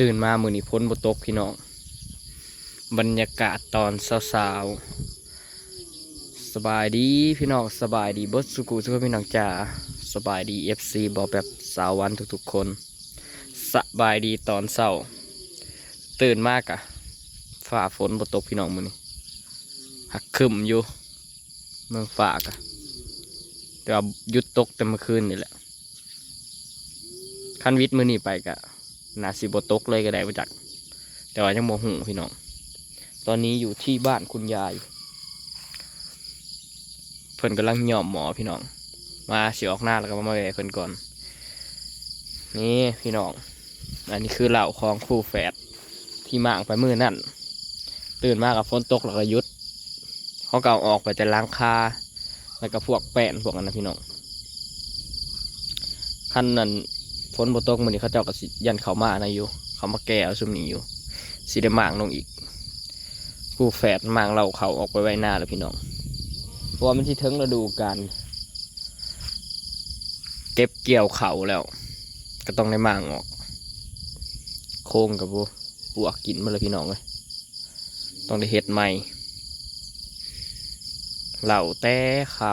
ตื่นมามือนี้พ้นบตกพี่น้อง บรรยากาศตอนเช้าๆสบายดีพี่น้องสบายดีบดสุกุทุกคนพี่น้องจ๋าสบายดีเอฟซีบอแบบสาววันทุกๆคนสบายดีตอนเช้า ตื่นมากอะฝ่าฝนบตกพี่น้องมือนี้หักคึมอยู่เมืองฝากอะแต่ว่าหยุดตกแต่เมื่อคืนนี่แหละคันวิทย์มือนี้ไปกะ นาสิบตกเลยก็ได้มาจาก แต่ว่ายังโมหูพี่น้อง ตอนนี้อยู่ที่บ้านคุณยาย เพิ่นกำลังหย่อมหมอพี่น้อง มาเสียออกหน้าแล้วก็มาแวะเพิ่นก่อน นี่พี่น้อง อันนี้คือเหล่าของครูแฝดที่มางไปมือนั่น ตื่นมากับฝนตกแล้วก็ยุดเขาเก็เอาออกไปแต่ล้างคาแล้วก็พวกแป้นพวกนั้นนะพี่น้องขั้นนั้น ฝนบตกมือนี้เขาเจ้าก็สิยันเขามานะอยู่ เขามาแก่เอาซุมนี้อยู่สิได้หมางลงอีกผู้แฝดหมางเราเขาออกไปไว้หน้าแล้วพี่น้องเพราะว่ามันที่ถึงฤดูการเก็บเกี่ยวเขาแล้ว ก็ต้องได้หมางออก โค้งกับพวกปวกกินมาเลยพี่น้องเลยต้องได้เห็ดใหม่เหล่าแต่เขา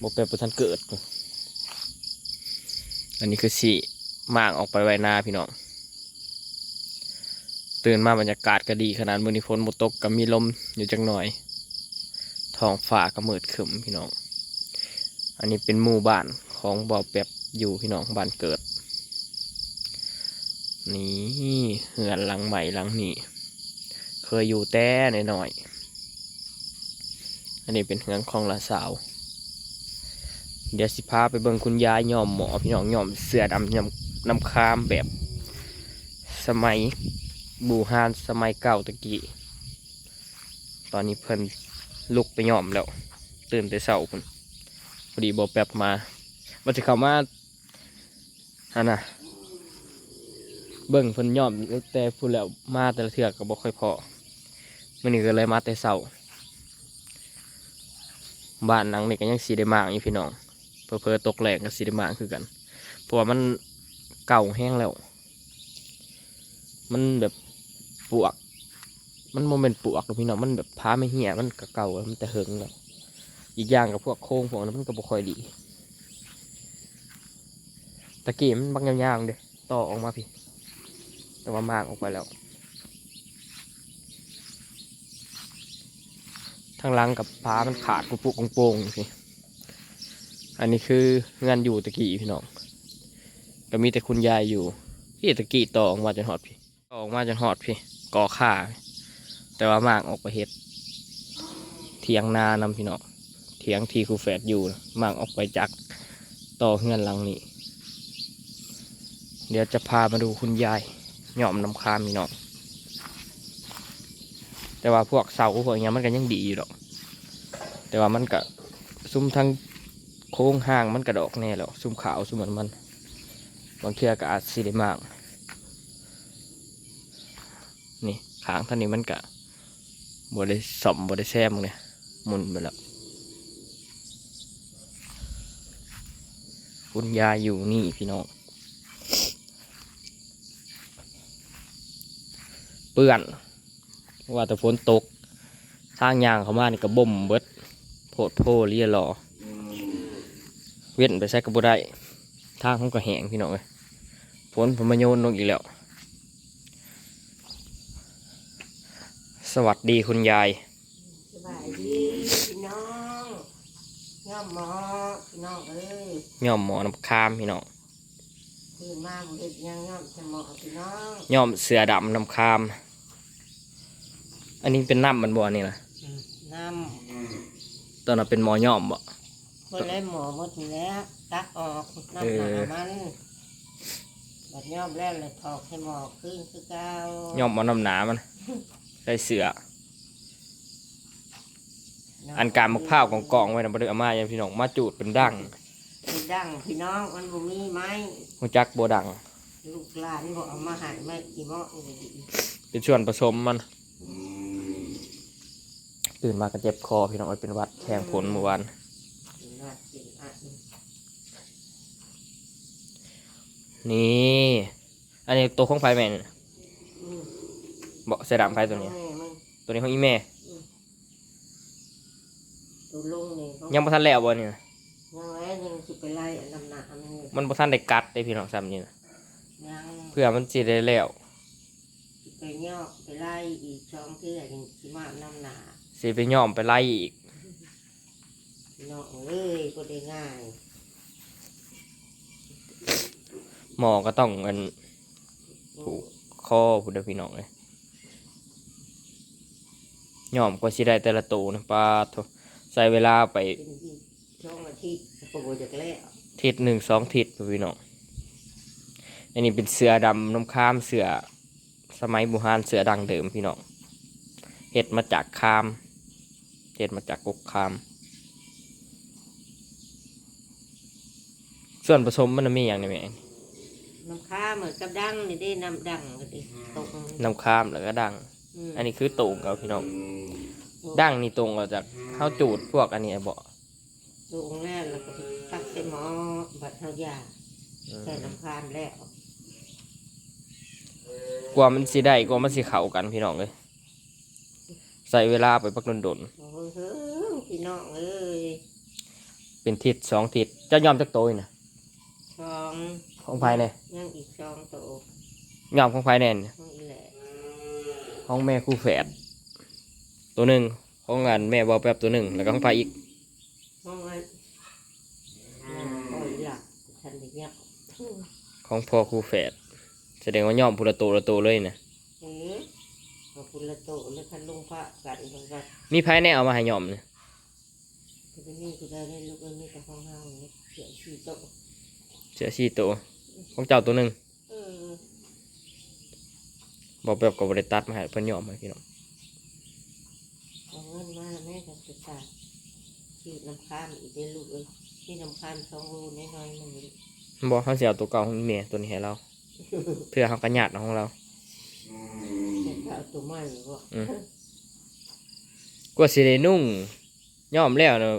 บกเป็นประทันเกิด อันนี้คือสีมางออกไปไว้หน้าพี่น้องตื่นมาบรรยากาศก็ดีขนาดมือนี้ฝนมดตกก็มีลมอยู่จังหน่อยท้องฟ้าก็มืดครึมพี่น้อง อันนี้เป็นหมู่บ้านของบ่อแปบอยู่พี่น้องบ้านเกิด นี่เหือนหลังใหม่หลังนี้เคยอยู่แต่หน่อยๆอันนี้เป็นเหือนของละสาว เดี๋ยวสิพาไปเบิ่งคุณยายย่อมหมอพี่น้องย่อมเสือดำยำน้ำคามแบบสมัยบูฮานสมัยเก่าตะกี้ ตอนนี้เพิ่นลุกไปย่อมแล้ว ตื่นแต่เช้าพุ่นพอดีบอแป๊บมามันจะเข้ามาฮะนะเบิ่งเพิ่นย่อมแต่พูดแล้วมาแต่ละเทือกก็บ่ค่อยพอมันนี้ก็เลยมาแต่เช้าบ้านหลังนี้ก็ยังสีได้มากอยู่พี่น้อง เพอเพอตกแรงกับสีดมางคือกันเพราะว่ามันเก่าแห้งแล้ว มันแบบปวก มันโมเมนปวกหรอกพี่น้องมันแบบพ้าไม่เหี่ยมันเก่าแล้วมันแต่เหิงแล้วอีกอย่างกับพวกโค้งพวกนั้นมันก็บ่ค่อยดีตะกี้มันบางยาวๆเด้ต่อออกมาพี่ แต่ว่ามากออกไปแล้วทางลังกับพ้ามันขาดกุปุกโป่งๆพี่ อันนี้คืองินอยู่ตะกี้พี่น้อง ก็มีแต่คุณยายอยู่ พี่ตะกี้ต่อออกมาจนหอดพี่ต่อออกมาจนหอดพี่ก่อข่าแต่ว่ามากออกไปเห็ดเทียงนานำพี่น้องเทียงทีคูแฝดอยู่มากออกไปจากต่อเงินหลังนี้ เดี๋ยวจะพามาดูคุณยายหย่อมน้ำคามพี่น้องแต่ว่าพวกเสาพวกอย่างเงี้ยมันก็ยังดีอยู่หรอก แต่ว่ามันก็ซุ้มทั้ง โค้งห่างมันกระดอกแน่แล้วซุ่มขาวซุ่มเหมือนมันบางเทียก็อาจสีได้มาก นี่ขางท่านนี้มันกะบได้สมบได้แซมเนี่ยมุนไปแล้วคุณยายอยู่นี่พี่น้องเปื้อนว่าแต่ฝนตกทางยางเขามานี่ก็บ่มเบิดโพดโพเรียรอ เว้นไปใช้กระบุได้ทางของก็แหงพี่น้องเลยฝนผมมาโยนลงอีกแล้ว สวัสดีคุณยายสบายดีพี่น้องย่อมหมอพี่น้องเอ้ยย่อมหมอน้ำคามพี่น้องตื่นมาบ่เห็ดหยังย่อมจะหมอพี่น้องย่อมเสือดำน้ำคาม อันนี้เป็นน้ำมันบ่อันนี่นะอืมน้ตอนนั้นเป็นหมอย่อมบ่ำ คนเลยหมอหมดนี่แหล้วตักออกน้ำเอหนาอมันบัดย่อมแล้วเลยถอกให้หมอขึ้นคือเก้าย่อมเอาน้ำหนามัน ใส่เสือ อันการมะพร้าวกองกองๆไว้นะบ่ได้เอามาอย่างพี่น้องมาจูดเป็นดังเป็นดังพี่น้องมันบ่มีไม้หูจักบ่ดังลูกหลานบ่เอามาใหายไม่กี่หม้อนี่ดีเป็นส่วนผสมมัน ตื่นมาก็เจ็บคอพี่น้องเอ้ยเป็นหวัดแข่งผลเมื่อวาน ว่ากินอะ นี่ อันนี้ตัวของไฟแมนอืมเบาะเสอดำไฟตัวนี้แม่มึงตัวนี้ของอีแม่ตัวลุงนี่เขายังบ่ทันแล้วบ่เนี่ยยังไงยังสิไปไล่อันลำหนามันนี่มันบ่ทันได้กัดได้พี่น้องซ้ำนี่นะยังเพื่อมันสิได้แล้วสิไปยอกไปไล่อีกช่องเทื่อยังสิมาน้ำหนาสิไปย่อมไปไล่อีกเนาะเอ้ยก็ได้ง่าย หมอก็ต้องมันผูกคอผู้เดียวพี่น้องเลยย่อมกว่าสิได้แต่ละตัวนะปลาใส่เวลาไปช่องอาทิตย์ก็บ่จากแล้วทิศหนึ่งสองทิศพี่น้องอันนี้เป็นเสือดำน้ำข้ามเสือสมัยบุฮานเสือดังเดิมพี่น้องเห็ดมาจากคามเห็ดมาจากกกคาม ส่วนผสมมันมีอย่างนี้ไหม น้ำค้าเหมือนกับดังนี่ได้น้ำดังก็ดิตกน้ำข้ามแล้วก็ดังมอันนี้คือตรงกับพี่น้องดังนี่ตรงกับจากข้าวจูดพวกอันนี้บ่ตกแรกแล้วก็ตักใส่หม้อบัดเฮายาใส่น้ำคามแล้วกว่ามันสิได้กว่ามันสิเข้ากันพี่น้องเลยใส่เวลาไปปักดนโอ้โหเฮ้ยพี่น้องเอ้ยๆเป็นทิศสองทิศเจะยอมจักโตยนะช่อง ของภายในยังอีกช่องโตยอมของภายในนี่ของอีแหละของแม่คู่แฝดตัวหนึ่งของงานแม่บอแป๊บตัวหนึ่งแล้วก็ของภายอีกห้องอันนั่นปล่อยหลักทันเดียวของพ่อคู่แฝดแสดงว่ายอมพุละโตละโตเลยนะเออขอบคุณละโตเลยคันลุงพระกันกันกันมีภายในเอามาให้ยอมเนี่ยจะไปนี่ก็ได้ได้ลูกเอ้ยนี่กับห้องเฮาเนี่ยเสียชีโตะเสือสี่ตัว ของเจ้าตัวหนึ่งเออบอแป๊บกับบริตัดมาให้เพิ่นยอมให้พี่น้องเอาเงินมาแม่กันจะตาชีดน้ำข้ามอีกได้ลูกเอ้ยที่น้ำข้ามสองรูน้อยๆมันนี่บอกเขาเสียเอาตัวเก่าของแม่ตัวนี้ให้เรา เพื่อเขากระหยาดของเราแต่ก็เอาตัวใหม่บ่อืมกว่าสิได้นุ่งยอมแล้วเนาะ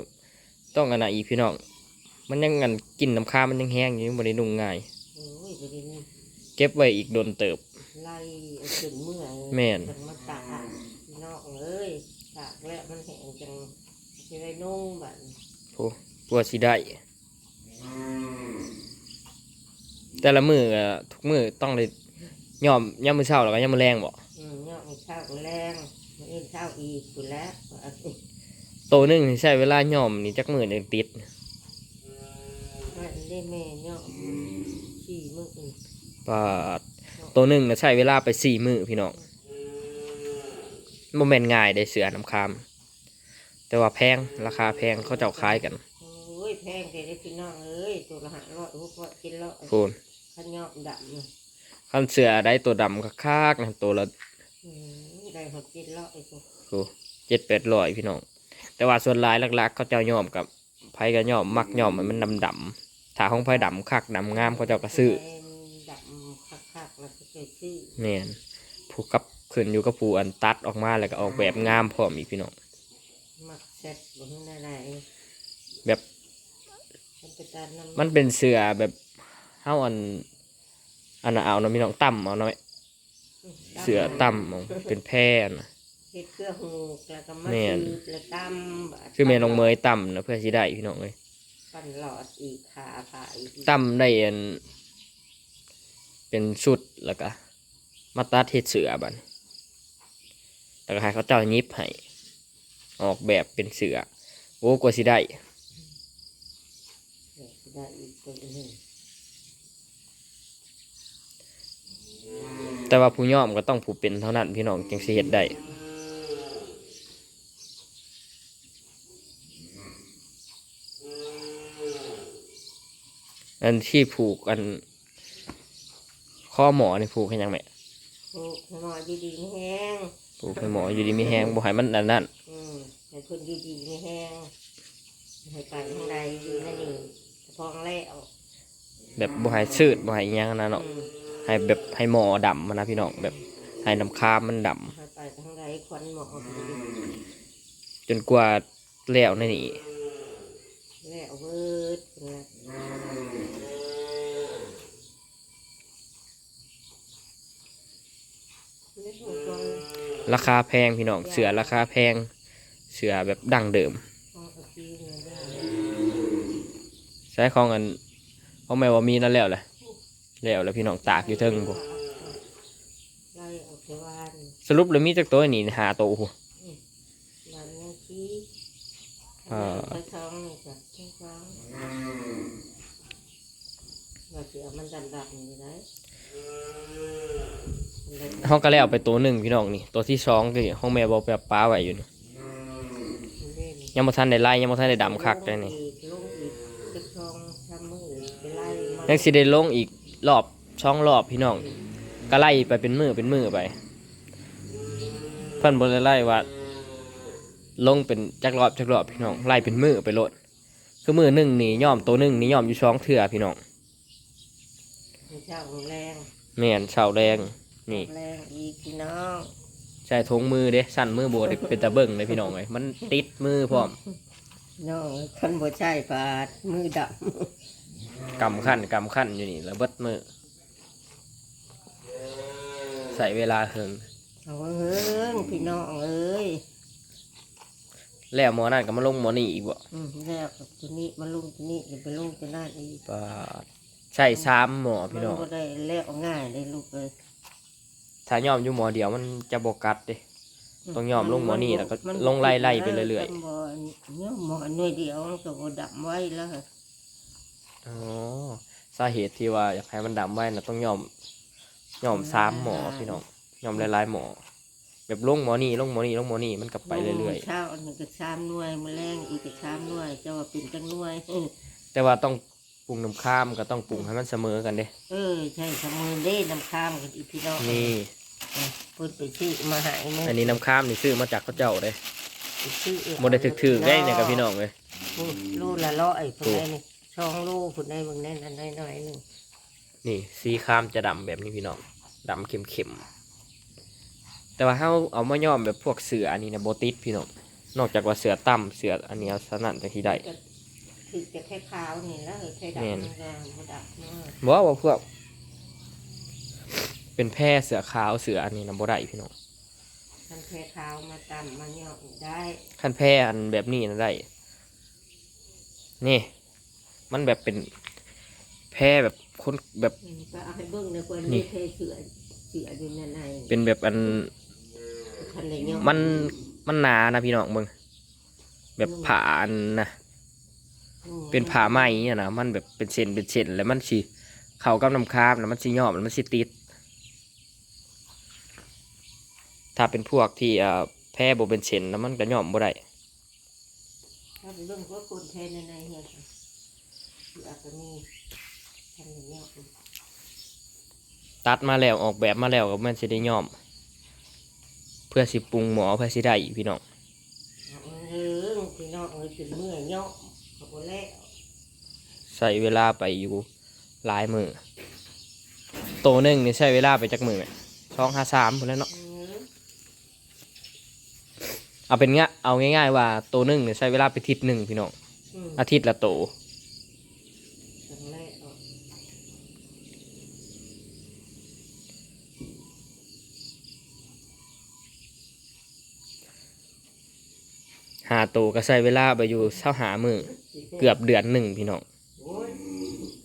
ต้องกันนะอีกพี่น้อง มันยังงันกินน้ำค้างมันยังแห้งอยู่ยังบ่ได้นุ่งง่ายโอ้ยไปดินี่ เก็บไว้อีกโดนเติบ ไล่เอาจนเมื่อยแม่น จังมาตากพี่น้องเอ้ยตากแล้วมันแห้งจังจะได้นุ่งบัดโอ้กว่าสิได้ แต่ละมือก็ทุกมือต้องเลยยอมย่ำมือเช้าแล้วก็ย่ำมือแรงบ่อืมเนี่ยมีข้าวแรงมีข้าวอีกคุณแล้วโตวหนึงนี่ใช้เวลาย่อมนี่จักมือหนึ่งติด มันได้แม่เนี่ยสี่มื้อ อื่นปาดตัวหนึ่งนะใช้เวลาไปสี่มือพี่น้องโมเมนง่ายได้เสือน้ำคาม แต่ว่าแพงราคาแพงเขาเจ้าขายกันโอ้ยแพงแต่ได้พี่น้องเอ้ยตัวละห้าร้อยหกร้อยกินแล้วพูนขันยอกดำเนี่ยคันเสือได้ตัวดำก็คากๆนะตัวละอืมได้หกกินแล้วไอ้ตัวโอ้เจ็ดแปดร้อยพี่น้อง แต่ว่าส่วนหลายหลักๆเขาเจ้ายอมกับไผก็ยอมมักยอมให้มันดำดำๆถ้าของไผดำคักดำงามเขาเจ้าก็ซื้อแดงดำคักๆ แล้วก็เคยซื้อเนี่ยผู้กับขึ้นอยู่กับผู้อันตัดออกมาแล้วก็ออกแบบงามพร้อมอีกพี่น้องมักเซ็ตบนนั้นอะไรแบบมันเป็นการนำมันเป็นเสือแบบเฮาอันอันน่ะเอาเนาะพี่น้องตั้มเอาเนาะเสือตั้มเอาเป็นแพร่นะเฮ็ดเครื่องหูกแล้วก็มาแม่นซื้อแล้วตำบาดคือแม่น้องเมยตั้มนะเพื่อสิได้พี่น้องเลยปั่นหลอดอีกขาผ่าอีกตั้มได้อัน เป็นชุดแล้วก็มาตัดเฮ็ดเสือบันแล้วก็ให้เขาเจ้ายิบให้ออกแบบเป็นเสือโอ้กว่าสิได้แต่ว่าผู้ย่อมก็ต้องผู้เป็นเท่านั้นพี่น้องจึงสิเฮ็ดได้อันที่ผูกอัน ข้อหมอนี่ผูกให้ยังไงโอ้ให้หมออยู่ดีไม่แห้งผูกให้หมออยู่ดีมีแหงบ่ให้มันอันนั้นอืมให้คนอยู่ดีไม่แห้งให้ไปข้างใดอยู่นั่นนี่พองแล้วแบบบ่ให้ชืดบ่ให้อิหยังนะเนาะอืมให้แบบให้หมอดำมานะพี่น้องแบบให้น้ำค้ามมันดำให้ไปข้างใดควันหมอจนกว่าแล้วในนี่ แล้ว เป็นไรไม่ถูกตัวเลย ราคาแพงพี่น้องเสือราคาแพงเสือแบบดั้งเดิมเอาเอาปีเงินได้ใช้ของอันของแม่ว่ามีนั่นแล้วแหละแล้วแล้วพี่น้องตากอยู่เทิงพวกไล่เอาไปวานสรุปเลยมีจักตัวนี่หาตัวพวก วันนี้ที่ เอ่อ ไปท้องนี่จ้ะไปท้องว่าสิเอามันดำๆอยู่ได้มันเลย ห้องก็แล้วไปตัวหนึ่งพี่น้องนี่ตัวที่สองก็ห้องแม่บอกแบบป้าไว้อยู่นี่มันเล่นยังบ่ทันได้ไล่ยังบ่ทันได้ดำคักเลยนี่ลงอีกลงอีกจะท้องทำมือไปไล่มันยังสิได้ลงอีกรอบช่องรอบพี่น้องก็ไล่ไปเป็นมือเป็นมือไปเพิ่นบ่ได้ไล่ว่าลงเป็นจักรอบจักรอบพี่น้องไล่เป็นมือไปโลดคือมือหนึ่งนี่ย่อมตัวหนึ่งนี่ย่อมอยู่ช่องเถื่อพี่น้องมันเจ้าแรงแม่นชาวแดง นี่แรงอีกพี่น้องใช้ทงมือเด้สั่นมือโบดเป็นตะเบิ่งเลยพี่น้องเลยมันติดมือพร้อมน้องคนบ่ใช่ปาดมือดกำขั้นกำขั้นอยู่นี่แล้วเบิดมือใส่เวลาเฮิงำเอาเฮิงพี่น้องเอ้ยแล้วหมอนั่นก็มาลงหมอนี่อีกบ่อืมแล้วกับตัวนี้มาลงตัวนี้เดี๋ยวไปลงตัวนั้นอีกปาดใช่สามหมอพี่น้องมันก็ได้แล้วง่ายได้ลูกเลย ถ้ายอมอยู่หมอเดียวมันจะบกัดเด้ต้องยอมลงหมอนี่แล้วก็มันลงไล่ๆไปเรื่อยๆมันบ่เนี่ยหมอหน่วยเดียวมันก็บ่ดับไว้แล้วอ๋อสาเหตุที่ว่าอยากให้มันดำไว้นะต้องยอมยอมสามหมอพี่น้องยอมหลายๆหมอ แบบลงหมอนี่ลงหมอนี่ลงหมอนี่มันกลับไปเรื่อยเช้าอันนี้ก็ชามหน่วยมาแรงอีกก็ชามหน่วยเจ้าว่าเป็นจังหน่วยๆแต่ว่าต้องปรุงน้ำข้ามก็ต้องปรุงให้มันเสมอกันเด้เออใช่สมือเด้น้ำข้ามกันอีกพี่น้องนี่ พูดไปชื่อมาหายมึงอันนี้น้ำข้ามนี่ซื้อมาจากเขาเจ้าเด้ไปชื่อเองโมได้ถึกๆได้เนี่ยกับพี่น้องเลยนี่ลูละร้อยคนได้นี่ช่องลูคนได้เบางแน่นอันน้อยๆหนึ่งนี่สีข้ามจะดำแบบนี้พี่น้องดำเข็มๆแต่ว่าเขาเอามาย้อมแบบพวกเสืออันนี้นะโบติดพี่น้องนอกจากว่าเสือต่ำเสืออันนี้เอาสนั่นจากที่ได้คือจะแค่ขาวนี่แล้วแค่ดำแม่นมันก็บ่ดับเนาะบอกว่าพวก เป็นแพร่เสือขาวเสืออันนี้นะบ่ได้พี่น้องทำแค่ขาวมาตำมาเหยาะได้ขั้นแพร่อันแบบนี้นะได้ นี่ มันแบบเป็นแพร่แบบคนแบบอืมก็เอาให้เบิ่งในคนนี่นี้เทเสือเสืออยู่ในในเป็นแบบอันคันเลยเหยาะมันมันหนานะพี่น้องมึงแบบผ่าอันนะอืมเป็นผ่าไหมเนี่ยนะมันแบบเป็นเส้นเป็นเส้นแล้วมันสิเขากับน้ำค้ามนะมันสิย่อมแล้วมันสิติด ถ้าเป็นพวกที่เอ่อแพร่บ่เป็นเส้นแล้วมันก็ย่อมบ่ได้ถ้าเป็นเรื่องว่าคนเทในในเฮียค่ะเสือก็มีคันเลยเหยาะตัดมาแล้วออกแบบมาแล้วก็มันสิได้ย่อม เพื่อสิปรุงหมอเพื่อสิได้อีกพี่น้องเอาเออพี่น้องเอ้ยเป็นเมื่อยเหยาะเขาบ่แล้วใช้เวลาไปอยู่หลายมือโตหนึ่งนี่ใช้เวลาไปจักมือสองห้าสามคนแหล้วเนาะ เออเอาเป็นเงี้ยเอาง่ายๆว่าโตหนึ่งนี่ใช้เวลาไปอาทิตย์หนึ่งพี่น้องอืมอาทิตย์ละโตครั้งแรกเอาหาโตก็ใช้เวลาไปอยู่เช้าหามือเกือบเดือนหนึ่งพี่น้องโอ้ย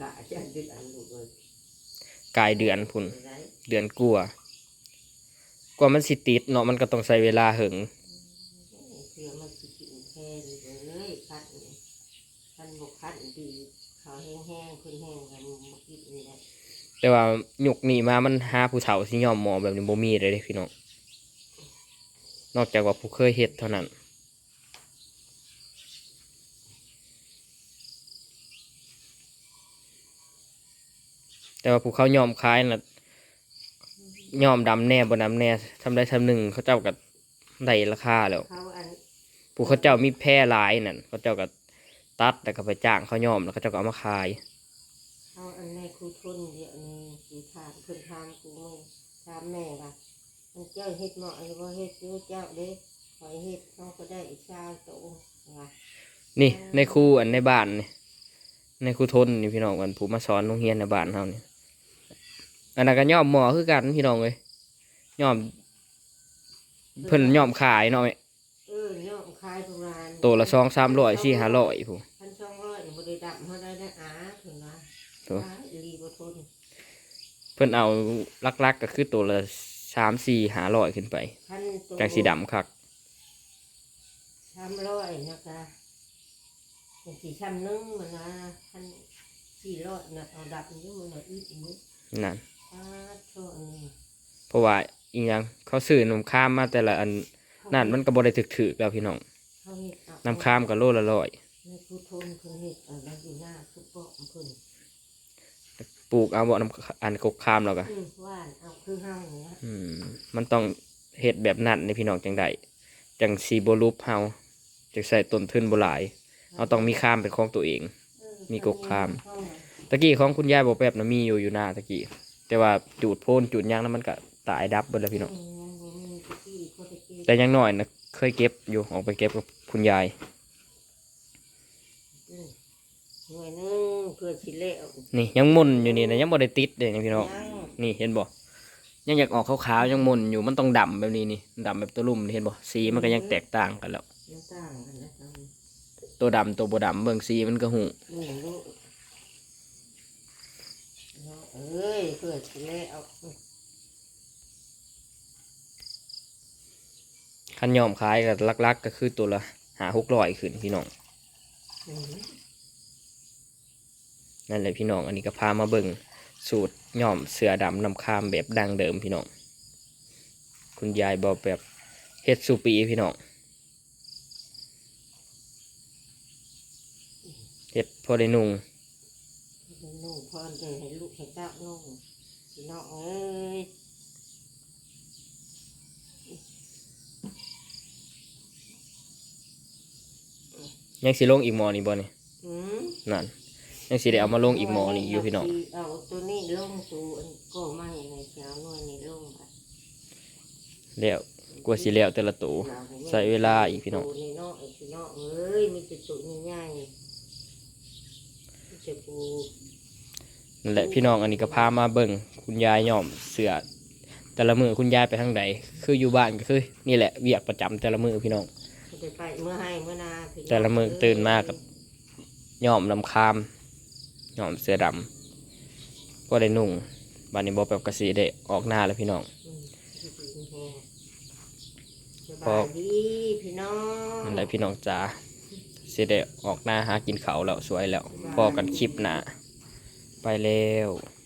กะจะดึกอันลูกเลยกลายเดือนพุ่นไปไหนเดือนกลัวากว่ามันสิติดเนาะมันก็ต้องใช้เวลาหึง เพื่อมันสิกินแค่นี้เลยคัดนี่คันบกคัดดีเขา แห้งๆคนแห้งกันมากินนี่แหละแต่ว่าหยุกนี่มามันหาผู้เฒ่าสิยอมหมอแบบนี้บ่มีเลยเด้พี่น้องนอกจากว่าผู้เคยเฮ็ดเท่านั้นแต่ว่าผู้เขายอมคล้ายน่ะยอมดำแน่บ่ดำแน่ทำได้ทำหนึ่งเขาเจ้าก็ได้ราคาแล้วเขาอันผู้เขาเจ้ามีแพร่หลายนั่นเขาเจ้าก็ตัดแล้วก็ไปจ้างเขายอมแล้วเขาเจ้าก็เอามาขาย เขาอันในครูทุนเดี๋ยวนี้กูถามเพิ่นถามกูมึงถามแม่ว่ามันเจ้าเฮ็ดเหมาะหรือว่าเฮ็ดอยู่เจ้าเด้ขอยเฮ็ดเขาก็ได้อีกชาวโตว่านี่ในคู่อันในบ้านนี่ในครูทนนี่พี่น้องกันผู้มาสอนโรงเรียนในบ้านเฮานี่อันนั้นก็ย่อมหมอคือกันพี่น้องเอ้ยย่อม เพิ่นย่อมขายเนาะแม่เออย่อมขายประมาณตัวละ2 300 4 500ผู้พันสองร้อยบริดับเขาได้ได้อาถึงนะ ตัวขายรีบทนเพิ่นเอาลักๆก็คือตัวละ3 4 500ขึ้นไปพันตัวจังสีดำคักสามร้อยนะคะอย่างสี่ช้ำนึงมันนะพันสี่ร้อยนะเอาดับอยู่มันนะอีกนิดนั่นอ้าโทษนี่เพราะว่าอีหยังเขาซื้อนมข้ามมาแต่ละอันนั่นมันก็บ่ได้ถึกๆแล้วพี่น้องเขาเห็ดเอาน้ำข้ามก็โลละร้อย ในคูทนเพิ่นเห็ดเอาแล้วอยู่หน้าทุกปอกเพิ่น ปลูกเอาบ่น้ำอันกกข้ามแล้วก็อืมว่านเอาคือห้างเนี้ยอืม มันต้องเฮ็ดแบบนั้นในพี่น้องจังไดจังสีบ่รูปเฮาจังใส่ต้นทุนบ่หลายเอาต้องมีข้ามเป็นของตัวเอง เออมีกกข้ามเอตะกี้ของคุณยายบ่แป๊บนะมีอยู่อยู่หน้าตะกี้แต่ว่าจูดโพนจูดหยังแล้วมันก็ตายดับเบิดแล้วพี่น้องอืมบ่มีตะกี้เขาตะกี้แต่อยังน้อยนะเคยเก็บอยู่ออกไปเก็บกับคุณยายอืมหน่วยหนึง เพื่อสิเละเอานี่ยังหมุนอยู่นี่นะยังบ่ได้ติดเลยนะพี่น้องยังนี่เห็นบ่ยังอยากออกขาวๆยังหมุนอยู่มันต้องดำแบบนี้นี่ดำแบบตัวลุ่มนี่เห็นบ่สีมันก็ยังแตกต่างกันแล้วมันต่างกันนะตอนนี้ตัวดำตัวบ่ดำเบิ่งสีมันก็หูนี่ลูกเนาะเอ้ยเพื่อสิเละเอาอืมคันยอมขายก็ลักๆก็คือตัวละหาหกร้อยขึ้นพี่น้องอืม นั่นแหละพี่น้องอันนี้ก็พามาเบิ่งสูตรย่อมเสือดำนำคามแบบดังเดิมพี่น้อง คุณยายบอกแบบเฮ็ดสูปีพี่น้องเฮ็ดพอได้นุ่งนุ่งพรเลยให้ลูกให้เจ้านุ่งพี่น้องเอ้ยยังสิลงอีกหมอนี่บ่นี่อืมนั่น ยังสิได้เอามาลงอีกหมอนี่อยู่พี่น้องเอาตัวนี้ลงตัวอันก็ไม่ในเช้าหน่วยนี่ลงค่ะแล้วกลัวสิแล้วแต่ละตัวใส่เวลาอีกพี่น้องตัวนี่เนาะไอ้พี่น้องเอ้ยมีแต่ตัวใหญ่ๆมีแต่ปูนั่นแหละพี่น้องอันนี้ก็พามาเบิ่งคุณยายย่อมเสือแต่ละมือคุณยายไปทางใดคืออยู่บ้านก็คือ นี่แหละเวียกประจำแต่ละมือพี่น้องไปไปเมื่อให้เมื่อนาพี่น้งแต่ละมื้อตื่นมากับย่อมลำคาม ย่อมเสือดำก็ได้นุ่งบ้านนี้บอกแบบกสีได้ออกหน้าแล้วพี่น้องอืมดีๆแฮงสพอบายดีพี่น้องนั่นแหละพี่น้องจ๋าสิได้ออกหน้าหากินเขาวแล้วสวยแล้วพอกันคลิปหน้าไปแล้วส